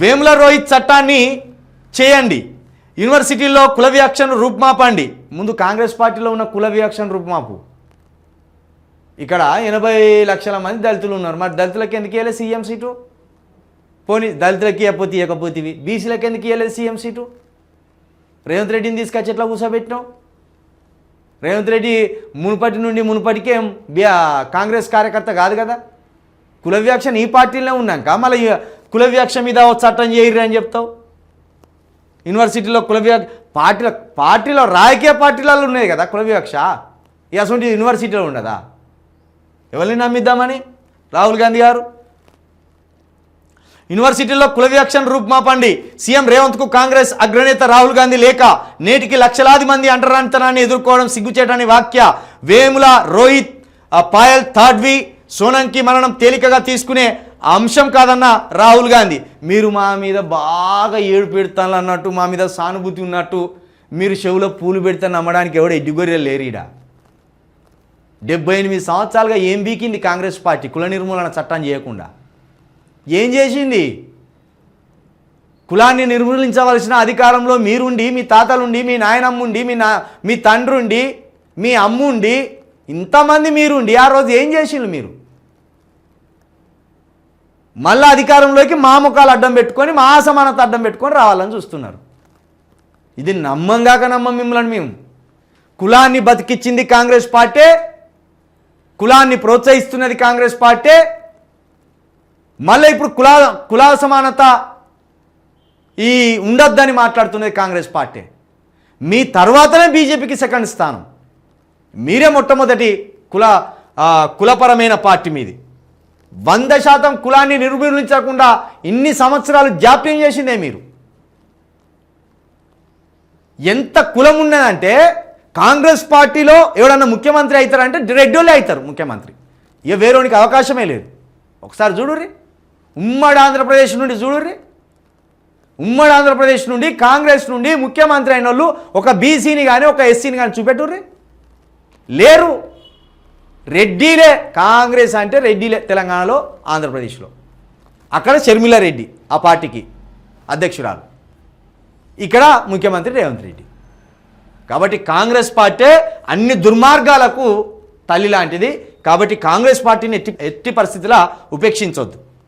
వేముల రోహిత్ చట్టాన్ని చేయండి. యూనివర్సిటీల్లో కుల వివక్షను రూపుమాపండి. ముందు కాంగ్రెస్ పార్టీలో ఉన్న కుల వివక్షను రూపుమాపు. ఇక్కడ ఎనభై లక్షల మంది దళితులు ఉన్నారు. మరి దళితులకి ఎందుకు ఇవ్వలేదు సీఎం సీటు? పోనీ దళితులకి ఇవ్వకపోతే ఇవ్వకపోతేవి బీసీలకు ఎందుకు ఇవ్వలేదు సీఎం సీటు? రేవంత్ రెడ్డిని తీసుకొచ్చి ఎట్లా కూర్చోబెట్టినావు రేవంత్ రెడ్డి మునుపటి నుండి మునుపటికే కాంగ్రెస్ కార్యకర్త కాదు కదా? కుల వివక్ష ఈ పార్టీలోనే ఉన్నాక మళ్ళీ కుల వివక్ష మీద ఓ చట్టం చేయరు అని చెప్తావు? యూనివర్సిటీలో కుల వివక్ష పార్టీల పార్టీలో రాజకీయ పార్టీలలో ఉన్నాయి కదా కుల వివక్ష అసలు యూనివర్సిటీలో ఉండదా ఎవరిని నమ్మిద్దామని? రాహుల్ గాంధీ గారు? యూనివర్సిటీల్లో కుల వివక్షను రూపుమాపండి. సీఎం రేవంత్కు కాంగ్రెస్ అగ్రనేత రాహుల్ గాంధీ లేక నేటికి లక్షలాది మంది అంటరానితనాన్ని ఎదుర్కోవడం సిగ్గుచేటని వాక్య వేముల రోహిత్ పాయల్ తాడ్వి సోనంకి మరణం తేలికగా తీసుకునే అంశం కాదన్న రాహుల్ గాంధీ. మీరు మా మీద బాగా ఏడు పెడతాను అన్నట్టు మా మీద సానుభూతి ఉన్నట్టు మీరు చెవులో పూలు పెడితే నమ్మడానికి ఎవడ ఎడ్డుగొర్రెలు లేరీడా? డెబ్బై ఎనిమిది సంవత్సరాలుగా ఏం బీకింది కాంగ్రెస్ పార్టీ కుల నిర్మూలన చట్టం చేయకుండా? ఏం చేసింది? కులాన్ని నిర్మూలించవలసిన అధికారంలో మీరుండి మీ తాతలుండి మీ నాయనమ్ముండి మీ నా మీ తండ్రుండి మీ అమ్ముండి ఇంతమంది మీరుండి ఆ రోజు ఏం చేసిండ్రు మీరు? మళ్ళీ అధికారంలోకి మా ముఖాలు అడ్డం పెట్టుకొని మా అసమానత అడ్డం పెట్టుకొని రావాలని చూస్తున్నారు. ఇది నమ్మంగాక నమ్మం మిమ్మల్ని మేము. కులాన్ని బతికిచ్చింది కాంగ్రెస్ పార్టీ కులాన్ని ప్రోత్సహిస్తున్నది కాంగ్రెస్ పార్టీ. మళ్ళీ ఇప్పుడు కులా కులా సమానత ఈ ఉండొద్దని మాట్లాడుతున్నది కాంగ్రెస్ పార్టీ. మీ తర్వాతనే బీజేపీకి సెకండ్ స్థానం. మీరే మొట్టమొదటి కుల కులపరమైన పార్టీ మీది. వంద శాతం కులాన్ని నిర్మూలించకుండా ఇన్ని సంవత్సరాలు జాప్యం చేసిందే మీరు. ఎంత కులం ఉన్నదంటే కాంగ్రెస్ పార్టీలో ఎవడన్నా ముఖ్యమంత్రి అవుతారంటే రెడ్డోళ్ళే అవుతారు ముఖ్యమంత్రి. ఇక వేరేనికి అవకాశమే లేదు. ఒకసారి చూడుర్రి. ఉమ్మడి ఆంధ్రప్రదేశ్ నుండి చూడుర్రి. ఉమ్మడి ఆంధ్రప్రదేశ్ నుండి కాంగ్రెస్ నుండి ముఖ్యమంత్రి అయిన వాళ్ళు ఒక బీసీని కానీ ఒక ఎస్సీని కానీ చూపెట్టుర్రి. లేరు. రెడ్డిలే కాంగ్రెస్ అంటే రెడ్డిలే తెలంగాణలో ఆంధ్రప్రదేశ్లో. అక్కడ షర్మిల రెడ్డి ఆ పార్టీకి అధ్యక్షురాలు. ఇక్కడ ముఖ్యమంత్రి రేవంత్ రెడ్డి. కాబట్టి కాంగ్రెస్ పార్టీ అన్ని దుర్మార్గాలకు తల్లి లాంటిది. కాబట్టి కాంగ్రెస్ పార్టీని ఎట్టి ఎట్టి పరిస్థితుల ఉపేక్షించవద్దు